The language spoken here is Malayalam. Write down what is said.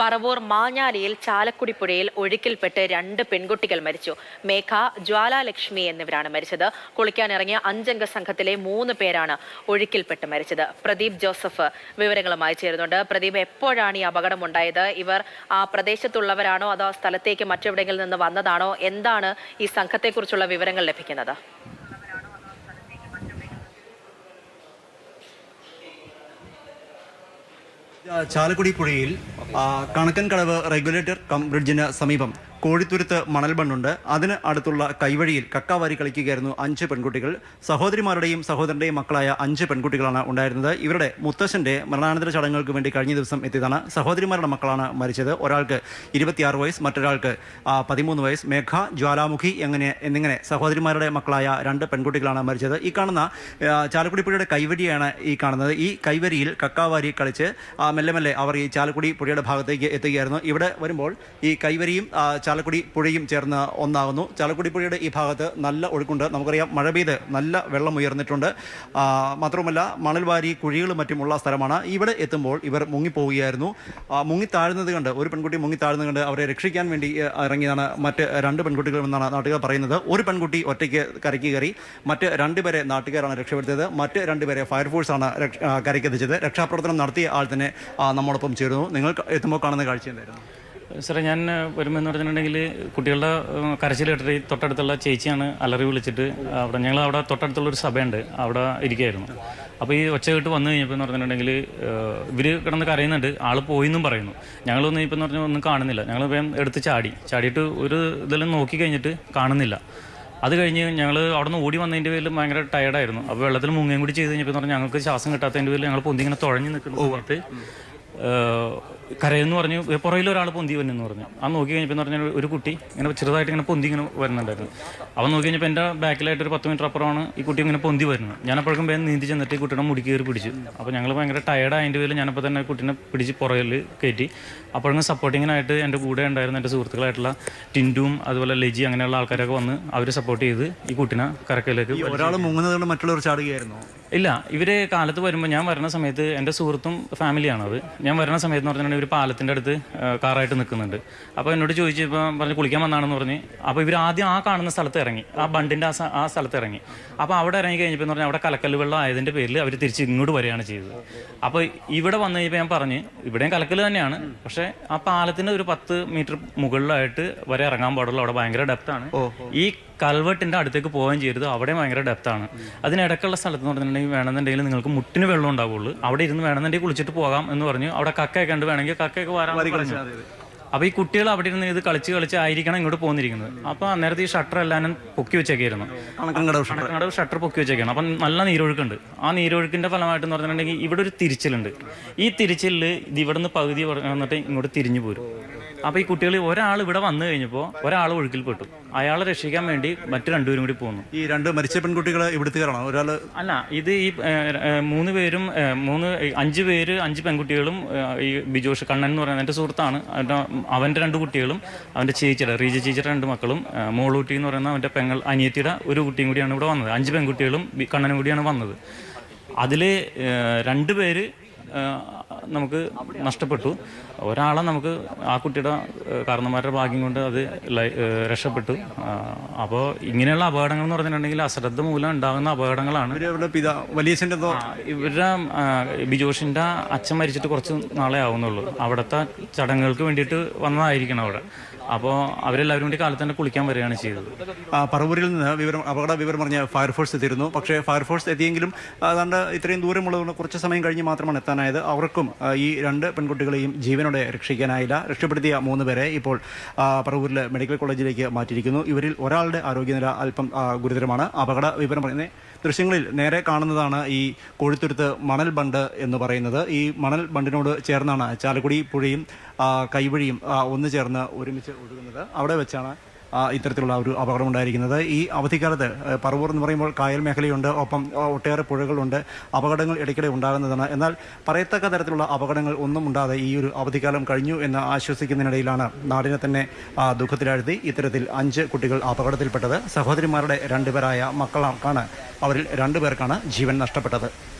പറവൂർ മാഞ്ഞാലിയിൽ ചാലക്കുടി പുഴയിൽ ഒഴുക്കിൽപ്പെട്ട് രണ്ട് പെൺകുട്ടികൾ മരിച്ചു. മേഘ ജ്വാലാലക്ഷ്മി എന്നിവരാണ് മരിച്ചത്. കുളിക്കാനിറങ്ങിയ അഞ്ചംഗ സംഘത്തിലെ മൂന്ന് പേരാണ് ഒഴുക്കിൽപ്പെട്ട് മരിച്ചത്. പ്രദീപ് ജോസഫ് വിവരങ്ങളുമായി ചേരുന്നുണ്ട്. പ്രദീപ് എപ്പോഴാണ് ഈ അപകടം ഉണ്ടായത്? ഇവർ ആ പ്രദേശത്തുള്ളവരാണോ? അതോ സ്ഥലത്തേക്ക് മറ്റെവിടെയെങ്കിലും നിന്ന് വന്നതാണോ? എന്താണ് ഈ സംഘത്തെക്കുറിച്ചുള്ള വിവരങ്ങൾ ലഭിക്കുന്നത്? ചാലക്കുടി പുഴയിൽ കണക്കൻ കടവ് റെഗുലേറ്റർ കം ബ്രിഡ്ജിന് സമീപം കോഴിത്തുരുത്ത് മണൽ ബണ്ടുണ്ട് അതിന് അടുത്തുള്ള കൈവഴിയിൽ കക്കാവാരി കളിക്കുകയായിരുന്നു അഞ്ച് പെൺകുട്ടികൾ. സഹോദരിമാരുടെയും സഹോദരന്റെയും മക്കളായ അഞ്ച് പെൺകുട്ടികളാണ് ഉണ്ടായിരുന്നത്. ഇവരുടെ മുത്തശ്ശന്റെ മരണാനന്തര ചടങ്ങുകൾക്ക് വേണ്ടി കഴിഞ്ഞ ദിവസം എത്തിയതാണ്. സഹോദരിമാരുടെ മക്കളാണ് മരിച്ചത്. ഒരാൾക്ക് ഇരുപത്തിയാറ് വയസ്സ് മറ്റൊരാൾക്ക് പതിമൂന്ന് വയസ്സ്. മേഘ ജ്വാലാമുഖി എങ്ങനെ എന്നിങ്ങനെ സഹോദരിമാരുടെ മക്കളായ രണ്ട് പെൺകുട്ടികളാണ് മരിച്ചത്. ഈ കാണുന്ന ചാലക്കുടിപ്പുഴയുടെ കൈവരിയാണ് ഈ കാണുന്നത്. ഈ കൈവരിയിൽ കക്കാവാരി കളിച്ച് മെല്ലെ മെല്ലെ അവർ ഈ ചാലക്കുടി പുഴയുടെ ഭാഗത്തേക്ക് എത്തുകയായിരുന്നു. ഇവിടെ വരുമ്പോൾ ഈ കൈവരിയും ചാലക്കുടി പുഴയും ചേർന്ന് ഒന്നാകുന്നു. ചാലക്കുടി പുഴയുടെ ഈ ഭാഗത്ത് നല്ല ഒഴുക്കുണ്ട്. നമുക്കറിയാം മഴ പെയ്ത് നല്ല വെള്ളം ഉയർന്നിട്ടുണ്ട്. മാത്രവുമല്ല മണൽവാരി കുഴികളും മറ്റുമുള്ള സ്ഥലമാണ്. ഇവിടെ എത്തുമ്പോൾ ഇവർ മുങ്ങിപ്പോവുകയായിരുന്നു. ആ, മുങ്ങി താഴുന്നത് കണ്ട് ഒരു പെൺകുട്ടി മുങ്ങി താഴുന്നത് കണ്ട് അവരെ രക്ഷിക്കാൻ വേണ്ടി ഇറങ്ങിയതാണ്. മറ്റ് രണ്ട് പെൺകുട്ടികൾ എന്നാണ് നാട്ടുകാർ പറയുന്നത്. ഒരു പെൺകുട്ടി ഒറ്റയ്ക്ക് കരയ്ക്ക് കയറി മറ്റ് രണ്ടുപേരെ നാട്ടുകാരാണ് രക്ഷപ്പെടുത്തിയത്. മറ്റ് രണ്ടുപേരെ ഫയർഫോഴ്സാണ് കരയ്ക്കെത്തിച്ചത് രക്ഷാപ്രവർത്തനം നടത്തിയ ആൾ തന്നെ നമ്മോടൊപ്പം ചേരുന്നു. നിങ്ങൾ എത്തുമ്പോൾ കാണുന്ന കാഴ്ച എന്തായിരുന്നു? സാറേ ഞാൻ വരുമ്പോൾ എന്ന് പറഞ്ഞിട്ടുണ്ടെങ്കിൽ കുട്ടികളുടെ കരച്ചിൽ ഈ തൊട്ടടുത്തുള്ള ചേച്ചിയാണ് അലറി വിളിച്ചിട്ട് അവിടെ ഞങ്ങൾ അവിടെ തൊട്ടടുത്തുള്ള ഒരു സഭയുണ്ട്. അവിടെ ഇരിക്കുകയായിരുന്നു. അപ്പോൾ ഈ ഒച്ച കേട്ട് വന്നു കഴിഞ്ഞപ്പോൾ എന്ന് പറഞ്ഞിട്ടുണ്ടെങ്കിൽ ഇവർ കിടന്ന് കരയുന്നുണ്ട്. ആൾ പോയിന്നും പറയുന്നു. ഞങ്ങളൊന്നും ഇപ്പം എന്ന് പറഞ്ഞാൽ ഒന്നും കാണുന്നില്ല. ഞങ്ങൾ വേഗം എടുത്ത് ചാടി. ചാടിയിട്ട് ഒരു ഇതെല്ലാം നോക്കി കഴിഞ്ഞിട്ട് കാണുന്നില്ല. അത് കഴിഞ്ഞ് ഞങ്ങൾ അവിടെ നിന്ന് ഓടി വന്നതിന്റെ പേരിൽ ഭയങ്കര ടയർഡായിരുന്നു അപ്പോൾ വെള്ളത്തിൽ മുങ്ങയും കൂടി ചെയ്ത് കഴിഞ്ഞപ്പോൾ പറഞ്ഞാൽ ഞങ്ങൾക്ക് ശ്വാസം കിട്ടാത്തതിന്റെ പേരിൽ ഞങ്ങൾ പൊന്തിങ്ങനെ തുഴഞ്ഞു നിൽക്കുന്ന സമയത്ത്. കരയെന്ന് പറഞ്ഞു പുറയിൽ ഒരാൾ പൊന്തി വന്നെന്ന് പറഞ്ഞു. ആ നോക്കി കഴിഞ്ഞപ്പോൾ എന്ന് പറഞ്ഞാൽ ഒരു കുട്ടി ഇങ്ങനെ ചെറുതായിട്ട് ഇങ്ങനെ പൊന്തി ഇങ്ങനെ വരുന്നുണ്ടായിരുന്നു. അവൻ നോക്കി കഴിഞ്ഞപ്പോൾ എന്റെ ബാക്കിലായിട്ട് ഒരു പത്ത് മീറ്റർ അപ്പുറമാണ് ഈ കുട്ടി ഇങ്ങനെ പൊന്തി വരുന്നത്. ഞാൻ അപ്പോഴേക്കും വേഗം നീന്തി ചെന്നിട്ട് ഈ കുട്ടിയുടെ മുടി കയറി പിടിച്ചു. അപ്പോൾ ഞങ്ങൾ ഭയങ്കര ടയർഡ് ആയതിന്റെ പേരിൽ ഞാനപ്പോൾ തന്നെ കുട്ടീനെ പിടിച്ച് പുറകിൽ കയറ്റി. അപ്പോഴേക്കും സപ്പോർട്ടിങ്ങിനായിട്ട് എന്റെ കൂടെ ഉണ്ടായിരുന്ന എന്റെ സുഹൃത്തുക്കളായിട്ടുള്ള ടിൻഡും അതുപോലെ ലെജി അങ്ങനെയുള്ള ആൾക്കാരൊക്കെ വന്ന് അവർ സപ്പോർട്ട് ചെയ്ത് ഈ കുട്ടിനെ കരക്കയിലേക്ക് ഒരാൾ മുങ്ങുന്നത് മറ്റുള്ളവർ ചാടുകയായിരുന്നു? ഇല്ല ഇവർ കാലത്ത് വരുമ്പോൾ ഞാൻ വരുന്ന സമയത്ത് എന്റെ സുഹൃത്തും ഫാമിലിയാണ് അത് ഞാൻ വരുന്ന സമയത്ത് എന്ന് പറഞ്ഞിട്ടുണ്ടെങ്കിൽ ഒരു പാലത്തിന്റെ അടുത്ത് കാറായിട്ട് നിൽക്കുന്നുണ്ട്. അപ്പോൾ എന്നോട് ചോദിച്ചു ഇപ്പോൾ പറഞ്ഞ് കുളിക്കാൻ വന്നാണെന്ന് പറഞ്ഞ് അപ്പോൾ ഇവർ ആദ്യം ആ കാണുന്ന സ്ഥലത്ത് ഇറങ്ങി. ആ ബണ്ടിന്റെ ആ ആ സ്ഥലത്ത് ഇറങ്ങി. അപ്പോൾ അവിടെ ഇറങ്ങി കഴിഞ്ഞപ്പോൾ എന്ന് പറഞ്ഞാൽ അവിടെ കലക്കൽ വെള്ളം ആയതിന്റെ പേരിൽ അവർ തിരിച്ച് ഇങ്ങോട്ട് വരികയാണ് ചെയ്തത്. അപ്പോൾ ഇവിടെ വന്നു കഴിഞ്ഞപ്പോൾ ഞാൻ പറഞ്ഞ് ഇവിടെയും കലക്കൽ തന്നെയാണ്. പക്ഷേ ആ പാലത്തിന്റെ ഒരു പത്ത് മീറ്റർ മുകളിലായിട്ട് വരെ ഇറങ്ങാൻ പാടുള്ളൂ. അവിടെ ഭയങ്കര ഡെപ്താണ് ഈ കൽവെട്ടിന്റെ അടുത്തേക്ക് പോവുകയും ചെയ്യരുത്. അവിടെ ഭയങ്കര ഡെപ്താണ് അതിനിടക്കുള്ള സ്ഥലത്ത് എന്ന് പറഞ്ഞിട്ടുണ്ടെങ്കിൽ വേണമെന്നുണ്ടെങ്കിൽ നിങ്ങൾക്ക് മുട്ടിന് വെള്ളം ഉണ്ടാവുള്ളൂ. അവിടെ ഇരുന്ന് വേണമെന്നുണ്ടെങ്കിൽ കുളിച്ചിട്ട് പോകാം എന്ന് പറഞ്ഞു അവിടെ കക്കയൊക്കെ ഉണ്ട് വേണമെങ്കിൽ കക്കയൊക്കെ വരാൻ പറഞ്ഞു. അപ്പൊ ഈ കുട്ടികൾ അവിടെ ഇരുന്ന് ഇത് കളിച്ച് കളിച്ച് ആയിരിക്കണം ഇങ്ങോട്ട് പോന്നിരിക്കുന്നത്. അപ്പൊ അന്നേരത്തെ ഈ ഷട്ടർ എല്ലാനും പൊക്കി വെച്ചേക്കായിരുന്നു. കണക്കടവ് ഷട്ടർ? പൊക്കി വെച്ചേക്കാണ്. അപ്പം നല്ല നീരൊഴുക്കുണ്ട്. ആ നീരൊഴുക്കിന്റെ ഫലമായിട്ട് എന്ന് പറഞ്ഞിട്ടുണ്ടെങ്കിൽ ഇവിടെ ഒരു തിരിച്ചിലുണ്ട്. ഈ തിരിച്ചിലിൽ ഇത് ഇവിടെ നിന്ന് പകുതി വന്നിട്ട് ഇങ്ങോട്ട് തിരിഞ്ഞു പോരും. അപ്പോൾ ഈ കുട്ടികൾ ഒരാൾ ഇവിടെ വന്നു കഴിഞ്ഞപ്പോൾ ഒരാൾ ഒഴുക്കിൽപ്പെട്ടു അയാളെ രക്ഷിക്കാൻ വേണ്ടി മറ്റു രണ്ടുപേരും കൂടി പോന്നു. ഈ രണ്ട് മരിച്ച പെൺകുട്ടികൾ ഇവിടുത്തുകാരാണോ ഒരാൾ അല്ല ഇത് ഈ ഏഹ്, മൂന്ന് പേരും ഏഹ്, മൂന്ന് അഞ്ച് പേര് അഞ്ച് പെൺകുട്ടികളും ഏഹ്, ഈ ബിജോഷ് കണ്ണൻ എന്ന് പറയുന്നത് എന്റെ സുഹൃത്താണ്. അവന്റെ അവന്റെ രണ്ട് കുട്ടികളും അവന്റെ ചേച്ചിയുടെ റീജ ചേച്ചിയുടെ രണ്ട് മക്കളും ഏഹ്, മോളൂട്ടി എന്ന് പറയുന്ന അവന്റെ പെങ്ങൾ അനിയത്തിയുടെ ഒരു കുട്ടിയും കൂടിയാണ് ഇവിടെ വന്നത്. അഞ്ച് പെൺകുട്ടികളും ബി- കണ്ണനും കൂടിയാണ് വന്നത്. അതിൽ രണ്ട് പേര് ഏഹ്, നമുക്ക് നഷ്ടപ്പെട്ടു. ഒരാളെ നമുക്ക് ആ കുട്ടിയുടെ കാരണന്മാരുടെ ഭാഗ്യം കൊണ്ട് അത് രക്ഷപ്പെട്ടു. അപ്പോൾ ഇങ്ങനെയുള്ള അപകടങ്ങൾ എന്ന് പറഞ്ഞിട്ടുണ്ടെങ്കിൽ അശ്രദ്ധ മൂലം ഉണ്ടാകുന്ന അപകടങ്ങളാണ്. ഇവരുടെ വലിയച്ഛന്റെ ബിജോഷിന്റെ അച്ഛൻ മരിച്ചിട്ട് കുറച്ച് നാളെ ആവുന്നുള്ളൂ. അവിടുത്തെ ചടങ്ങുകൾക്ക് വേണ്ടിയിട്ട് വന്നതായിരിക്കണം അവിടെ. അപ്പോൾ അവരെല്ലാവരും കൂടി കാലത്ത് തന്നെ കുളിക്കാൻ വരികയാണ് ചെയ്തത്. പറവൂരിൽ നിന്ന് വിവരം അപകട വിവരം പറഞ്ഞ ഫയർഫോഴ്സ് എത്തിയിരുന്നു. പക്ഷേ ഫയർഫോഴ്സ് എത്തിയെങ്കിലും അതാണ്ട് ഇത്രയും ദൂരമുള്ളതുകൊണ്ട് കുറച്ച് സമയം കഴിഞ്ഞ് മാത്രമാണ് എത്താനായത്. അവർക്കും ഈ രണ്ട് പെൺകുട്ടികളെയും ജീവനോടെ രക്ഷിക്കാനായില്ല. രക്ഷപ്പെടുത്തിയ മൂന്ന് പേരെ ഇപ്പോൾ പറവൂരിലെ മെഡിക്കൽ കോളേജിലേക്ക് മാറ്റിയിരിക്കുന്നു. ഇവരിൽ ഒരാളുടെ ആരോഗ്യനില അല്പം ഗുരുതരമാണ്. അപകട വിവരം പറയുന്നത് ദൃശ്യങ്ങളിൽ നേരെ കാണുന്നതാണ് ഈ കോഴിത്തുരുത്ത് മണൽ ബണ്ട് എന്ന് പറയുന്നത്. ഈ മണൽ ബണ്ടിനോട് ചേർന്നാണ് ചാലക്കുടി പുഴയും കൈവഴിയും ഒന്ന് ചേർന്ന് ഒരുമിച്ച് ഒഴുകുന്നത്. അവിടെ വെച്ചാണ് ഇത്തരത്തിലുള്ള ഒരു അപകടം ഉണ്ടായിരിക്കുന്നത്. ഈ അവധിക്കാലത്ത് പറവൂർ എന്ന് പറയുമ്പോൾ കായൽ മേഖലയുണ്ട് ഒപ്പം ഒട്ടേറെ പുഴകളുണ്ട് അപകടങ്ങൾ ഇടയ്ക്കിടെ ഉണ്ടാകുന്നതാണ്. എന്നാൽ പറയത്തക്ക തരത്തിലുള്ള അപകടങ്ങൾ ഒന്നും ഉണ്ടാതെ ഈ ഒരു അവധിക്കാലം കഴിഞ്ഞു എന്ന് ആശ്വസിക്കുന്നതിനിടയിലാണ് നാടിനെ തന്നെ ദുഃഖത്തിലാഴ്ത്തി ഇത്തരത്തിൽ അഞ്ച് കുട്ടികൾ അപകടത്തിൽപ്പെട്ടത്. സഹോദരിമാരുടെ രണ്ടുപേരായ മക്കളാണ് അവരിൽ രണ്ടുപേർക്കാണ് ജീവൻ നഷ്ടപ്പെട്ടത്.